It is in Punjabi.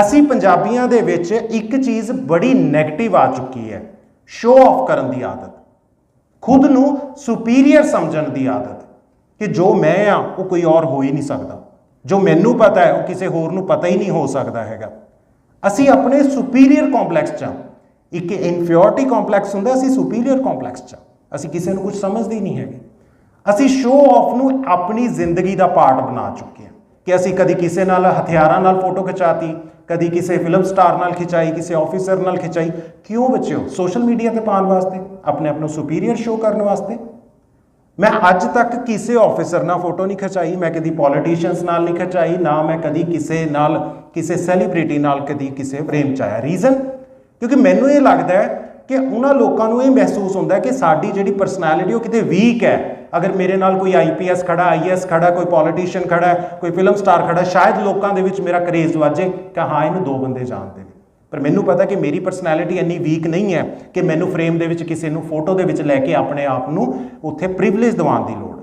ਅਸੀਂ ਪੰਜਾਬੀਆਂ ਦੇ ਵਿੱਚ ਇੱਕ ਚੀਜ਼ ਬੜੀ ਨੈਗੇਟਿਵ ਆ ਚੁੱਕੀ ਹੈ ਸ਼ੋਅ ਆਫ ਕਰਨ ਦੀ ਆਦਤ। ਖੁਦ ਨੂੰ ਸੁਪੀਰੀਅਰ ਸਮਝਣ ਦੀ ਆਦਤ ਕਿ ਜੋ ਮੈਂ ਆ, ਉਹ ਕੋਈ ਔਰ ਹੋ ਹੀ ਨਹੀਂ ਸਕਦਾ। ਜੋ ਮੈਨੂੰ ਪਤਾ ਹੈ, ਉਹ ਕਿਸੇ ਹੋਰ ਨੂੰ ਪਤਾ ਹੀ ਨਹੀਂ ਹੋ ਸਕਦਾ ਹੈਗਾ। ਅਸੀਂ ਆਪਣੇ ਸੁਪੀਰੀਅਰ ਕੰਪਲੈਕਸ ਚ ਹਾਂ। ਇੱਕ ਇਨਫੀਰੀਅਰਿਟੀ ਕੰਪਲੈਕਸ ਹੁੰਦਾ, ਅਸੀਂ ਸੁਪੀਰੀਅਰ ਕੰਪਲੈਕਸ ਚ ਹਾਂ। ਅਸੀਂ ਕਿਸੇ ਨੂੰ ਕੁਝ ਸਮਝਦੇ ਹੀ ਨਹੀਂ ਹੈਗੇ। ਅਸੀਂ ਸ਼ੋਅ ਆਫ ਨੂੰ ਆਪਣੀ ਜ਼ਿੰਦਗੀ ਦਾ ਪਾਰਟ ਬਣਾ ਚੁੱਕੇ ਹਾਂ। ਕਿ ਅਸੀਂ ਕਦੀ ਕਿਸੇ ਨਾਲ, ਹਥਿਆਰਾਂ ਨਾਲ ਫੋਟੋ ਖਿਚਾਤੀ ਕਦੀ ਕਿਸੇ ਫਿਲਮ ਸਟਾਰ ਨਾਲ ਖਿਚਾਈ, ਕਿਸੇ ਆਫੀਸਰ ਨਾਲ ਖਿਚਾਈ। ਕਿਉਂ ਬੱਚਿਓ? ਸੋਸ਼ਲ ਮੀਡੀਆ ਤੇ ਪਾਉਣ ਵਾਸਤੇ, ਆਪਣੇ ਆਪ ਨੂੰ ਸੁਪੀਰੀਅਰ ਸ਼ੋਅ ਕਰਨ ਵਾਸਤੇ। ਮੈਂ ਅੱਜ ਤੱਕ ਕਿਸੇ ਆਫੀਸਰ ਨਾਲ ਫੋਟੋ ਨਹੀਂ ਖਿਚਾਈ, ਮੈਂ ਕਦੀ ਪੋਲੀਟੀਸ਼ੀਅਨਸ ਨਾਲ ਨਹੀਂ ਖਿਚਾਈ, ਨਾ ਮੈਂ ਕਦੀ ਕਿਸੇ ਨਾਲ, ਕਿਸੇ ਸੈਲੀਬ੍ਰਿਟੀ ਨਾਲ ਕਦੀ ਕਿਸੇ ਫਰੇਮ ਚ ਆਇਆ। ਰੀਜ਼ਨ ਕਿਉਂਕਿ ਮੈਨੂੰ ਇਹ ਲੱਗਦਾ ਹੈ ਕਿ ਉਹਨਾਂ ਲੋਕਾਂ ਨੂੰ ਇਹ ਮਹਿਸੂਸ ਹੁੰਦਾ ਕਿ ਸਾਡੀ ਜਿਹੜੀ ਪਰਸਨੈਲਿਟੀ ਉਹ ਕਿਤੇ ਵੀਕ ਹੈ। ਅਗਰ ਮੇਰੇ ਨਾਲ ਕੋਈ ਆਈਪੀਐਸ ਖੜਾ ਆਈਐਸ ਖੜਾ ਕੋਈ ਪੋਲੀਟੀਸ਼ੀਅਨ ਖੜਾ ਹੈ, ਕੋਈ ਫਿਲਮ ਸਟਾਰ ਖੜਾ ਸ਼ਾਇਦ ਲੋਕਾਂ ਦੇ ਵਿੱਚ ਮੇਰਾ ਕਰੇਜ਼ ਵਾਜੇ ਕਿ ਹਾਂ ਇਹਨੂੰ ਦੋ ਬੰਦੇ ਜਾਣਦੇ ਨੇ। ਪਰ ਮੈਨੂੰ ਪਤਾ ਕਿ ਮੇਰੀ ਪਰਸਨੈਲਿਟੀ ਇੰਨੀ ਵੀਕ ਨਹੀਂ ਹੈ ਕਿ ਮੈਨੂੰ ਫਰੇਮ ਦੇ ਵਿੱਚ ਕਿਸੇ ਨੂੰ ਫੋਟੋ ਦੇ ਵਿੱਚ ਲੈ ਕੇ ਆਪਣੇ ਆਪ ਨੂੰ ਉੱਥੇ ਪ੍ਰਿਵਿਲੇਜ ਦਿਵਾਉਣ ਦੀ ਲੋੜ